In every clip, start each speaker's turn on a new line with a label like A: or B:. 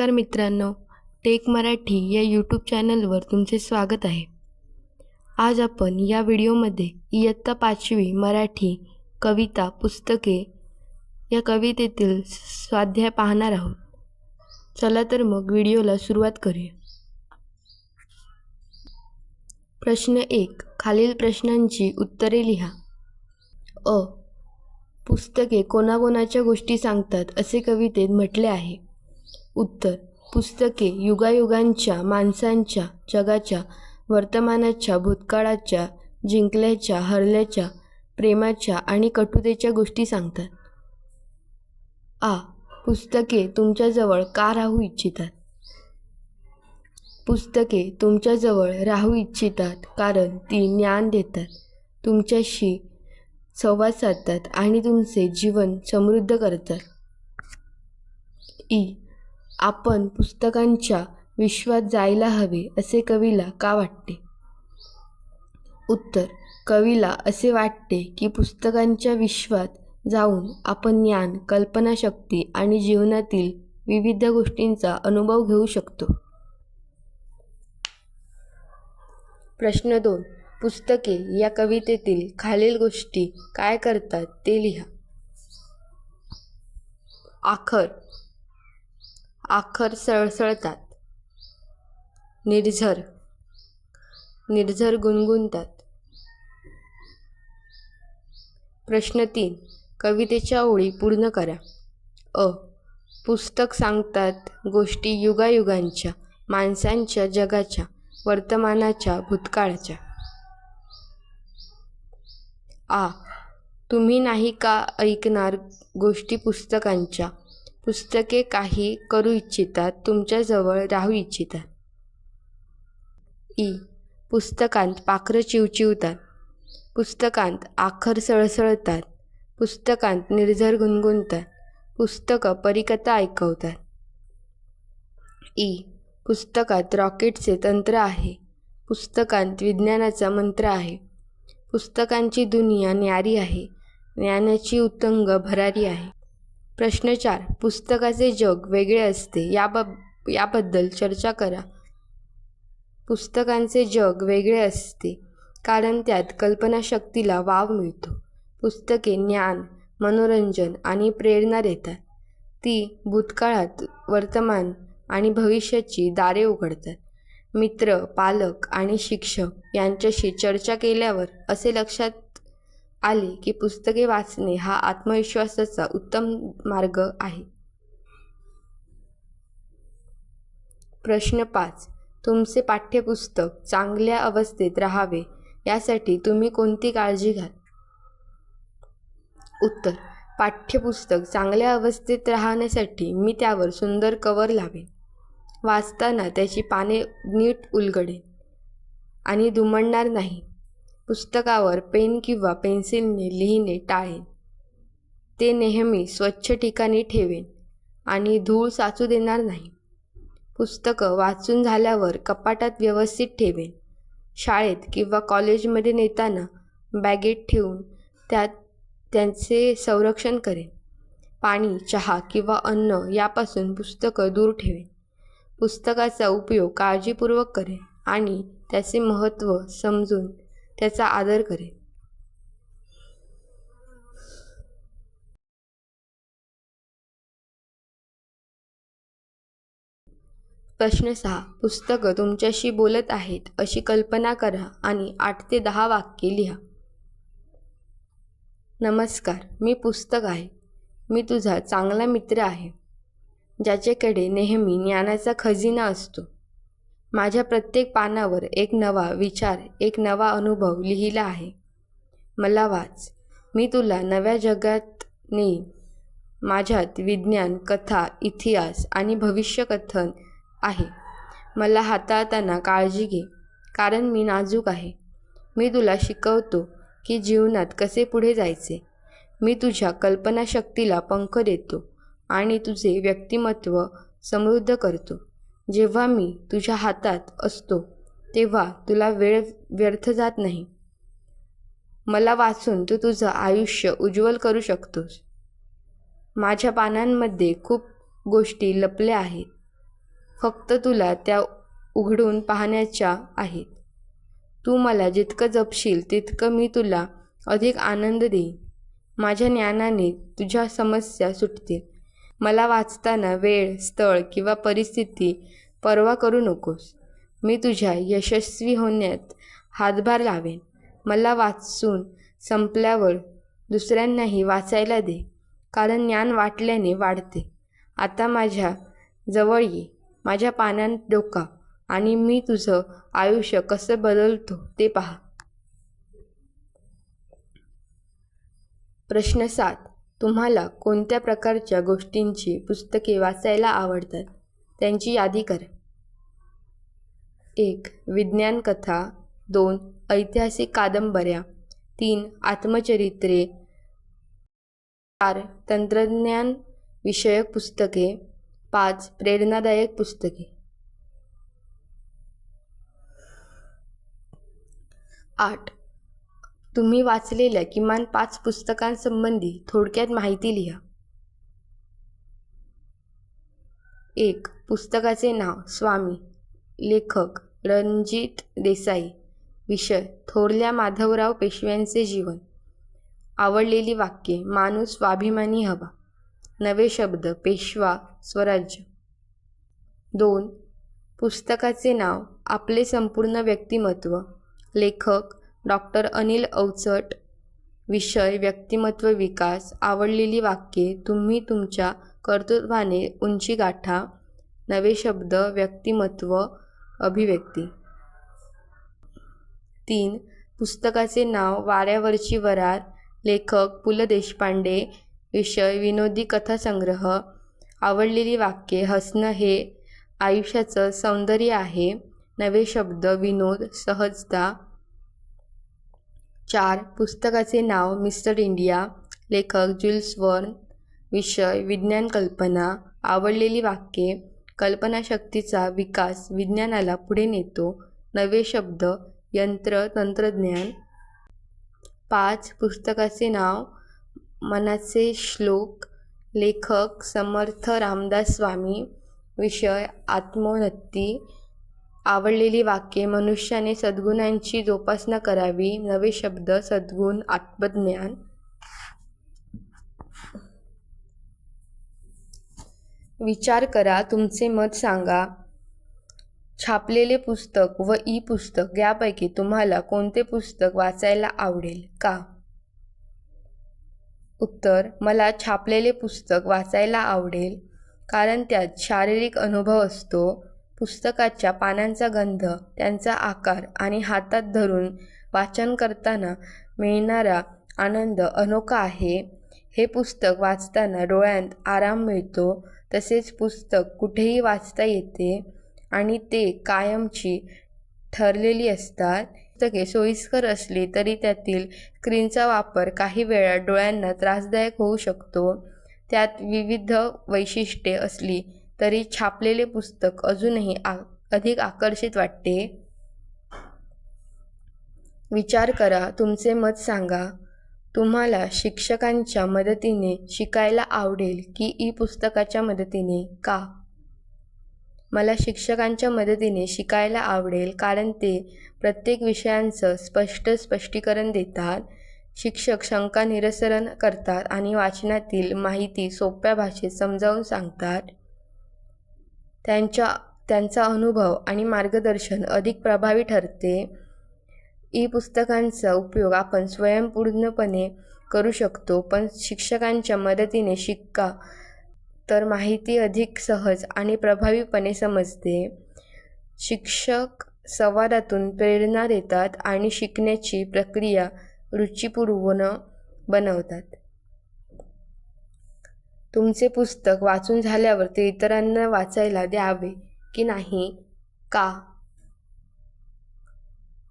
A: नमस्कार मित्रांनो टेक मराठी या यूट्यूब चॅनलवर तुमचे स्वागत आहे. आज आपण या व्हिडिओमध्ये इयत्ता पाचवी मराठी कविता पुस्तके या कवितेतील स्वाध्याय पाहणार आहोत. चला तर मग व्हिडिओला सुरुवात करूया. प्रश्न एक खालील प्रश्नांची उत्तरे लिहा. अ पुस्तके कोणाकोणाच्या गोष्टी सांगतात असे कवितेत म्हटले आहे. उत्तर. पुस्तके युगायुगांच्या माणसांच्या जगाच्या वर्तमानाच्या भूतकाळाच्या जिंकल्याच्या हरल्याच्या प्रेमाच्या आणि कटुतेच्या गोष्टी सांगतात. आ. पुस्तके तुमच्याजवळ का राहू इच्छितात? पुस्तके तुमच्याजवळ राहू इच्छितात कारण ती ज्ञान देतात. तुमच्याशी संवाद साधतात आणि तुमचे जीवन समृद्ध करतात. ई. आपण पुस्तकांच्या विश्वात जायला हवे असे कवीला का वाटते? उत्तर कवीला असे वाटते की पुस्तकांच्या विश्वात जाऊन आपण ज्ञान कल्पनाशक्ती आणि जीवनातील विविध गोष्टींचा अनुभव घेऊ शकतो. प्रश्न दोन पुस्तके या कवितेतील खालील गोष्टी काय करतात ते लिहा. आखर आखर सळसळतात. निर्झर. निर्झर गुणगुणतात. प्रश्न तीन. कवितेच्या ओळी पूर्ण करा. अ. पुस्तक सांगतात गोष्टी युगायुगांच्या माणसांच्या जगाच्या वर्तमानाच्या भूतकाळाच्या. आ. तुम्ही नाही का ऐकणार गोष्टी पुस्तकांच्या? पुस्तके काही करू इच्छितात तुमच्याजवळ राहू इच्छितात. ई. पुस्तकांत पाखरं चिवचिवतात. पुस्तकांत आखर सळसळतात. पुस्तकांत निर्झर गुणगुणतात. पुस्तकं परिकथा ऐकवतात. ई. पुस्तकात रॉकेटचे तंत्र आहे. पुस्तकांत विज्ञानाचा मंत्र आहे. पुस्तकांची दुनिया न्यारी आहे. ज्ञानाची उत्तंग भरारी आहे. प्रश्न चार पुस्तकाचे जग वेगळे असते याबाब याबद्दल चर्चा करा. पुस्तकांचे जग वेगळे असते कारण त्यात कल्पनाशक्तीला वाव मिळतो. पुस्तके ज्ञान मनोरंजन आणि प्रेरणा देतात. ती भूतकाळात वर्तमान आणि भविष्याची दारे उघडतात. मित्र पालक आणि शिक्षक यांच्याशी चर्चा केल्यावर असे लक्षात आले की पुस्तके वाचणे हा आत्मविश्वासाचा उत्तम मार्ग आहे. प्रश्न पाच. तुमचे पाठ्यपुस्तक चांगल्या अवस्थेत राहावे यासाठी तुम्ही कोणती काळजी घ्याल? उत्तर. पाठ्यपुस्तक चांगल्या अवस्थेत राहण्यासाठी मी त्यावर सुंदर कवर लावेन. वाचताना त्याची पाने नीट उलगडेन आणि दुमडणार नाही. पुस्तकावर पेन किंवा पेन्सिलने लिहिणे टाळेन. ते नेहमी स्वच्छ ठिकाणी ठेवेन आणि धूळ साचू देणार नाही. पुस्तकं वाचून झाल्यावर कपाटात व्यवस्थित ठेवेन. शाळेत किंवा कॉलेजमध्ये नेताना बॅगेत ठेवून त्यात त्यांचे संरक्षण करेन. पाणी चहा किंवा अन्न यापासून पुस्तकं दूर ठेवेन. पुस्तकाचा उपयोग काळजीपूर्वक करेन आणि त्याचे महत्त्व समजून त्याचा आदर करेन. प्रश्न सहा. पुस्तकं तुमच्याशी बोलत आहेत अशी कल्पना करा आणि आठ ते दहा वाक्ये लिहा. नमस्कार मी पुस्तक आहे. मी तुझा चांगला मित्र आहे ज्याच्याकडे नेहमी ज्ञानाचा खजिना असतो. माझ्या प्रत्येक पानावर एक नवा विचार एक नवा अनुभव लिहिला आहे. मला वाच. मी तुला नव्या जगात नेईन माझ्यात विज्ञान कथा इतिहास आणि भविष्यकथन आहे. मला हाताळताना काळजी घे कारण मी नाजूक आहे. मी तुला शिकवतो की जीवनात कसे पुढे जायचे. मी तुझ्या कल्पनाशक्तीला पंख देतो आणि तुझे व्यक्तिमत्व समृद्ध करतो. जेव्हा मी तुझ्या हातात असतो तेव्हा तुला वेळ व्यर्थ जात नाही. मला वाचून तू तुझं आयुष्य उज्ज्वल करू शकतोस. माझ्या पानांमध्ये खूप गोष्टी लपल्या आहेत. फक्त तुला त्या उघडून पाहण्याच्या आहेत. तू मला जितकं जपशील तितकं मी तुला अधिक आनंद देईन. माझ्या ज्ञानाने तुझ्या समस्या सुटतील. मला वाचताना वेळ स्थळ किंवा परिस्थिती पर्वा करू नकोस. मी तुझ्या यशस्वी होण्यात हातभार लावेन. मला वाचून संपल्यावर दुसऱ्यांनाही वाचायला दे कारण ज्ञान वाटल्याने वाढते. आता माझ्या जवळ ये माझ्या पानांत डोका आणि मी तुझं आयुष्य कसं बदलतो ते पहा. प्रश्न सात. तुम्हाला कोणत्या प्रकारच्या गोष्टींची पुस्तके वाचायला आवडतात? त्यांची यादी करा. एक विज्ञान कथा दोन ऐतिहासिक कादंबऱ्या. तीन आत्मचरित्रे. चार तंत्रज्ञान विषयक पुस्तके. पाच प्रेरणादायक पुस्तके. आठ तुम्ही वाचलेल्या किमान पाच पुस्तकांसंबंधी थोडक्यात माहिती लिहा. एक पुस्तकाचे नाव स्वामी लेखक रणजित देसाई विषय थोरल्या माधवराव पेशव्यांचे जीवन. आवडलेली वाक्ये माणूस स्वाभिमानी हवा. नवे शब्द पेशवा स्वराज्य. दोन पुस्तकाचे नाव आपले संपूर्ण व्यक्तिमत्व. लेखक डॉक्टर अनिल अवचट विषय व्यक्तिमत्व विकास. आवडलेली वाक्ये तुम्ही तुमच्या कर्तृत्वाने उंची गाठा. नवे शब्द व्यक्तिमत्व अभिव्यक्ती. तीन पुस्तकाचे नाव वाऱ्यावरची वरात लेखक पु. ल. देशपांडे विषय विनोदी कथासंग्रह आवडलेली वाक्ये हसणं हे आयुष्याचं सौंदर्य आहे नवे शब्द विनोद सहजता. चार पुस्तकाचे नाव मिस्टर इंडिया लेखक जुल्स वर्न विषय विज्ञान कल्पना आवडलेली वाक्ये कल्पनाशक्तीचा विकास विज्ञानाला पुढे नेतो. नवे शब्द यंत्र तंत्रज्ञान. पाच पुस्तकाचे नाव मनाचे श्लोक लेखक समर्थ रामदास स्वामी विषय आत्मोन्नती. आवडलेली वाक्ये मनुष्याने सद्गुणांची जोपासना करावी. नवे शब्द सद्गुण आत्मज्ञान. विचार करा तुमचे मत सांगा. छापलेले पुस्तक व ई पुस्तक यापैकी तुम्हाला कोणते पुस्तक वाचायला आवडेल का? उत्तर मला छापलेले पुस्तक वाचायला आवडेल कारण त्यात शारीरिक अनुभव असतो. पुस्तकाच्या पानांचा गंध त्यांचा आकार आणि हातात धरून वाचन करताना मिळणारा आनंद अनोखा आहे. हे पुस्तक वाचताना डोळ्यांत आराम मिळतो. तसेच पुस्तक कुठेही वाचता येते आणि ते कायमची ठरलेली असतात. पुस्तके सोयीस्कर असली तरी त्यातील स्क्रीनचा वापर काही वेळा डोळ्यांना त्रासदायक होऊ शकतो. त्यात विविध वैशिष्ट्ये असली तरी छापलेले पुस्तक अजूनही आ अधिक आकर्षित वाटते. विचार करा तुमचे मत सांगा. तुम्हाला शिक्षकांच्या मदतीने शिकायला आवडेल की ई पुस्तकाच्या मदतीने का? मला शिक्षकांच्या मदतीने शिकायला आवडेल कारण ते प्रत्येक विषयांचं स्पष्ट स्पष्टीकरण देतात शिक्षक शंका निरसरण करतात आणि वाचनातील माहिती सोप्या भाषेत समजावून सांगतात. त्यांच्या त्यांचा अनुभव आणि मार्गदर्शन अधिक प्रभावी ठरते. ई पुस्तकांचा उपयोग आपण स्वयंपूर्णपणे करू शकतो पण शिक्षकांच्या मदतीने शिक्का तर माहिती अधिक सहज आणि प्रभावीपणे समजते. शिक्षक संवादातून प्रेरणा देतात आणि शिकण्याची प्रक्रिया रुचिपूर्वण बनवतात. तुमचे पुस्तक वाचून झाल्यावर ते इतरांना वाचायला द्यावे की नाही? का?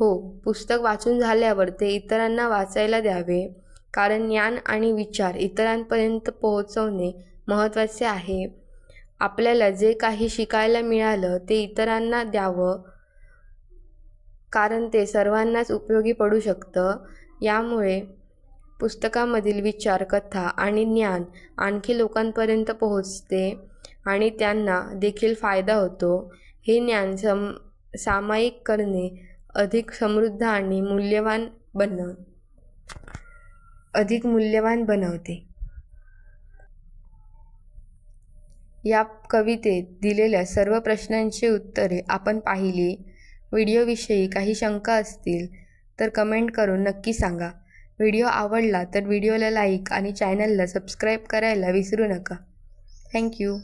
A: हो पुस्तक वाचून झाल्यावर ते इतरांना वाचायला द्यावे. कारण ज्ञान आणि विचार इतरांपर्यंत पोहोचवणे महत्त्वाचे आहे. आपल्याला जे काही शिकायला मिळालं ते इतरांना द्यावं. कारण ते सर्वांनाच उपयोगी पडू शकतं. यामुळे पुस्तकामधील विचार कथा आणि ज्ञान आणखी लोकांपर्यंत पोहोचते आणि त्यांना देखील फायदा होतो. हे ज्ञान सम सामायिक करणे अधिक समृद्ध आणि मूल्यवान बनव अधिक मूल्यवान बनवते. या कवितेत दिलेल्या सर्व प्रश्नांची उत्तरे आपण पाहिली. व्हिडिओविषयी काही शंका असतील तर कमेंट करून नक्की सांगा. व्हिडिओ आवडला तर व्हिडिओला लाईक आणि चॅनलला सबस्क्राईब करायला विसरू नका. थँक्यू